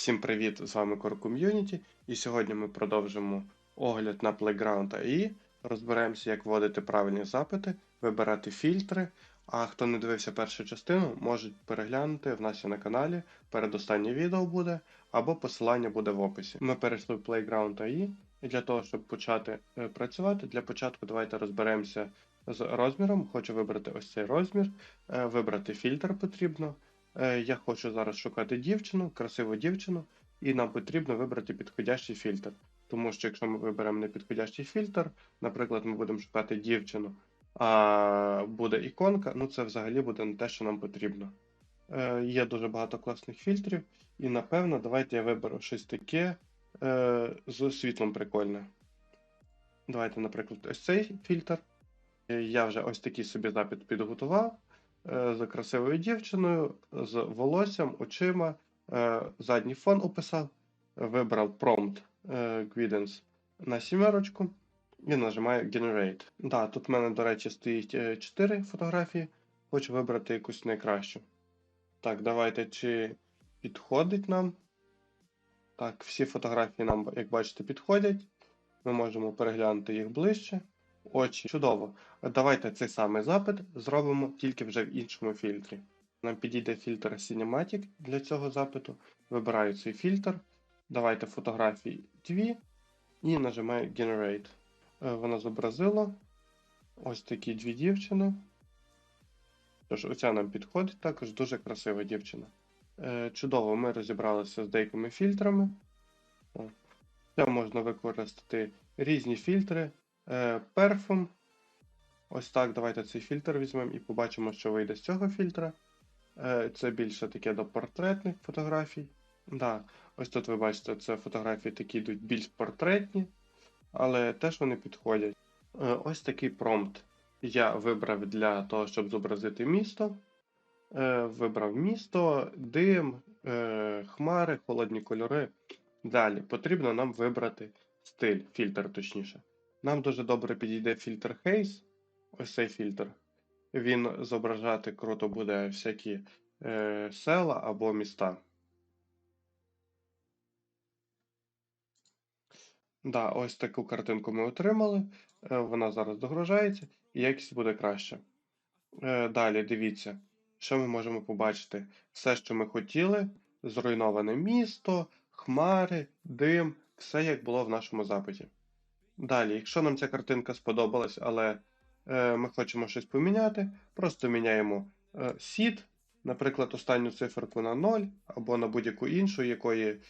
Всім привіт! З вами Core Community, і сьогодні ми продовжимо огляд на Playground AI. Розберемося, як вводити правильні запити, вибирати фільтри. А хто не дивився першу частину, можуть переглянути в нас на каналі. Передостаннє відео буде, або посилання буде в описі. Ми перейшли в Playground AI, і для того, щоб почати е, працювати, для початку давайте розберемося з розміром. Хочу вибрати ось цей розмір, е, вибрати фільтр потрібно. Е, Я хочу зараз шукати дівчину, красиву дівчину, і нам потрібно вибрати підходящий фільтр. Тому що якщо ми виберемо непідходящий фільтр, наприклад, ми будемо шукати дівчину, а буде іконка, ну це взагалі буде не те, що нам потрібно. Е, Є дуже багато класних фільтрів, і напевно, давайте я виберу щось таке е, з світлом прикольне. Давайте, наприклад, ось цей фільтр. Е, Я вже ось такий собі запит підготував е, з красивою дівчиною, з волоссям, очима, е, задній фон описав, вибрав prompt е, guidance на сімерочку і нажимаю Generate. Да, тут в мене, до речі, стоїть 4 фотографії. Хочу вибрати якусь найкращу. Так, давайте чи підходить нам. Так, всі фотографії нам, як бачите, підходять. Ми можемо переглянути їх ближче. Очі. Чудово. Давайте цей самий запит зробимо тільки вже в іншому фільтрі. Нам підійде фільтр Cinematic для цього запиту. Вибираю цей фільтр. Давайте фотографії 2 і нажимаю Generate. Е, Воно зобразило ось такі дві дівчини. Тож, оця нам підходить також дуже красива дівчина. Е, Чудово, ми розібралися з деякими фільтрами. Це можна використати різні фільтри. Е, Перфум. Ось так, давайте цей фільтр візьмемо і побачимо, що вийде з цього фільтра. Е, Це більше таке до портретних фотографій. Да, ось тут ви бачите, це фотографії такі йдуть більш портретні, але теж вони підходять. Е, Ось такий промпт я вибрав для того, щоб зобразити місто. Е, Вибрав місто, дим, е, хмари, холодні кольори. Далі потрібно нам вибрати стиль, фільтр точніше. Нам дуже добре підійде фільтр Haze. Ось цей фільтр. Він зображати круто буде всякі е, села або міста. Да, ось таку картинку ми отримали. Е, вона зараз догружається, і якість буде краще. Е, далі дивіться, що ми можемо побачити. Все, що ми хотіли, зруйноване місто, хмари, дим, все як було в нашому запиті. Далі, якщо нам ця картинка сподобалась, але е, ми хочемо щось поміняти, просто міняємо е, seed, наприклад, останню циферку на 0 або на будь-яку іншу, якої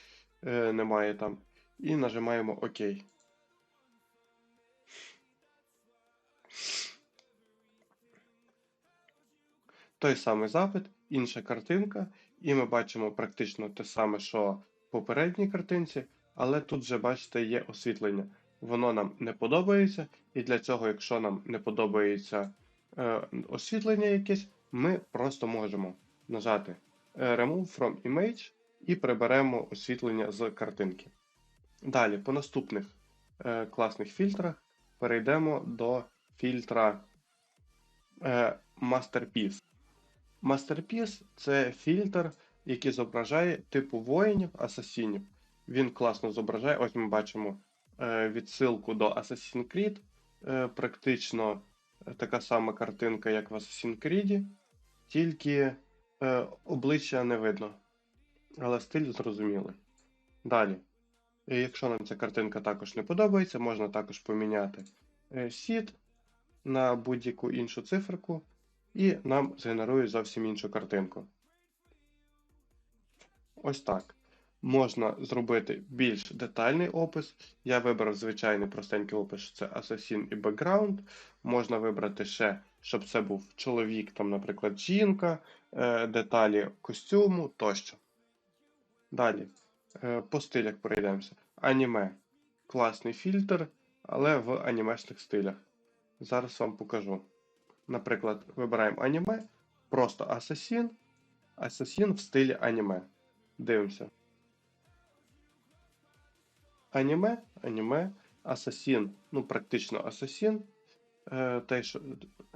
е, немає там, і нажимаємо ОК. Той самий запит, інша картинка, і ми бачимо практично те саме, що в попередній картинці, але тут вже, бачите, є освітлення. Воно нам не подобається, і для цього, якщо нам не подобається е, освітлення якесь, ми просто можемо нажати е, Remove from Image і приберемо освітлення з картинки. Далі, по наступних е, класних фільтрах перейдемо до фільтра е, Masterpiece. Masterpiece це фільтр, який зображає типу воїнів, асасінів. Він класно зображає. Ось ми бачимо відсилку до Assassin's Creed. Е, практично е, така сама картинка, як в Assassin's Creed, тільки е, обличчя не видно. Але стиль зрозумілий. Далі. Якщо нам ця картинка також не подобається, можна також поміняти е, на будь-яку іншу циферку, і нам згенерує зовсім іншу картинку. Ось так. Можна зробити більш детальний опис. Я вибрав звичайний простенький опис, це Assassin і Background. Можна вибрати ще, щоб це був чоловік, там, наприклад, жінка, е, деталі костюму тощо. Далі, е, по стилях пройдемося. Аніме. Класний фільтр, але в анімешних стилях. Зараз вам покажу. Наприклад, вибираємо аніме, просто Асасін. Асасін в стилі аніме. Дивимося. Аніме, аніме, Асасін, ну, практично Асасін. Е, той, що,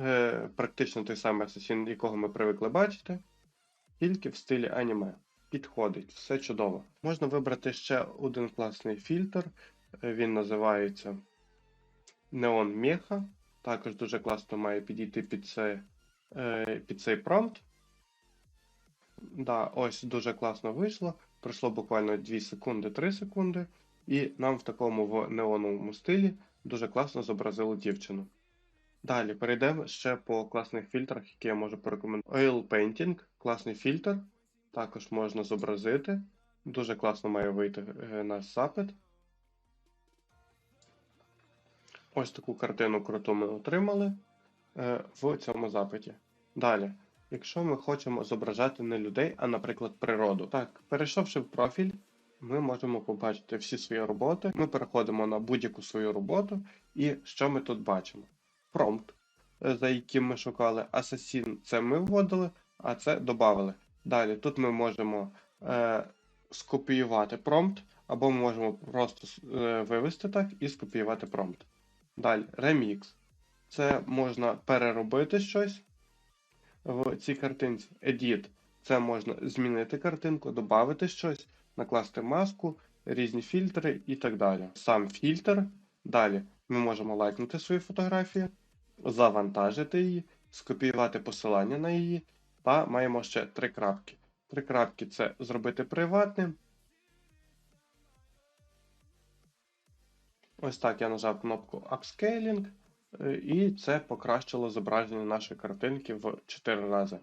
е, практично той самий Асасін, якого ми привикли бачити, тільки в стилі аніме. підходить, все чудово. Можна вибрати ще один класний фільтр. Е, Він називається Neon Mecha. Також дуже класно має підійти під, це, е, під цей промпт. Да, ось дуже класно вийшло. Пройшло буквально 2 секунди, 3 секунди, і нам в такому в неоновому стилі дуже класно зобразили дівчину. Далі перейдемо ще по класних фільтрах, які я можу порекомендувати. Oil Painting, класний фільтр. Також можна зобразити. Дуже класно має вийти е, наш запит. Ось таку картину круту ми отримали е, в цьому запиті. Далі, якщо ми хочемо зображати не людей, а, наприклад, природу. Так, перейшовши в профіль, ми можемо побачити всі свої роботи. Ми переходимо на будь-яку свою роботу, і що ми тут бачимо? Промпт, е, за яким ми шукали Assassin, це ми вводили, а це додали. Далі тут ми можемо е, скопіювати промпт, або ми можемо просто е, вивести так і скопіювати промпт. Далі, ремікс. Це можна переробити щось в цій картинці. Edit. Це можна змінити картинку, додати щось, накласти маску, різні фільтри і так далі. Сам фільтр. Далі ми можемо лайкнути свою фотографію, завантажити її, скопіювати посилання на її, та маємо ще три крапки. Три крапки це зробити приватним. Ось так я нажав кнопку Upscaling, і це покращило зображення нашої картинки в 4 рази.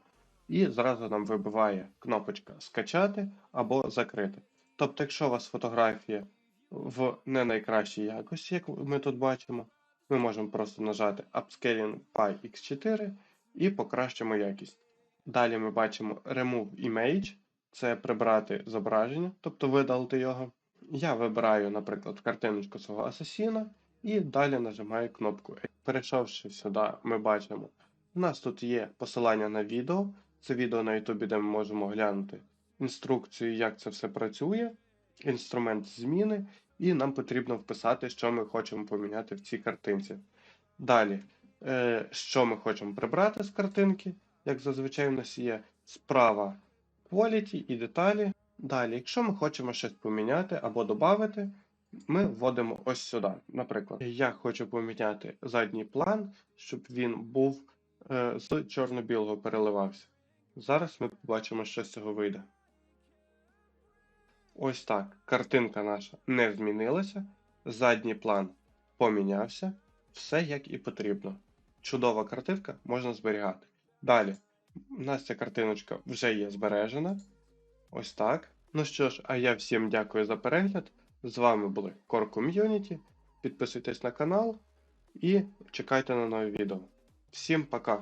І зразу нам вибиває кнопочка Скачати або закрити. Тобто, якщо у вас фотографія в не найкращій якості, як ми тут бачимо, ми можемо просто нажати Upscaling by X4 і покращимо якість. Далі ми бачимо Remove Image, це прибрати зображення, тобто видалити його. Я вибираю, наприклад, картиночку свого асасіна і далі нажимаю кнопку. Перейшовши сюди, ми бачимо, у нас тут є посилання на відео. Це відео на YouTube, де ми можемо глянути інструкцію, як це все працює, інструмент зміни, і нам потрібно вписати, що ми хочемо поміняти в цій картинці. Далі, е, що ми хочемо прибрати з картинки, як зазвичай у нас є справа Quality і деталі. Далі, якщо ми хочемо щось поміняти або додати, ми вводимо ось сюди. Наприклад, я хочу поміняти задній план, щоб він був е, з чорно-білого переливався. Зараз ми побачимо, що з цього вийде. Ось так. Картинка наша не змінилася. Задній план помінявся. Все як і потрібно. Чудова картинка можна зберігати. Далі, у нас ця картиночка вже є збережена. Ось так. Ну що ж, а я всім дякую за перегляд. З вами були Core Community. Підписуйтесь на канал і чекайте на нові відео. Всім пока!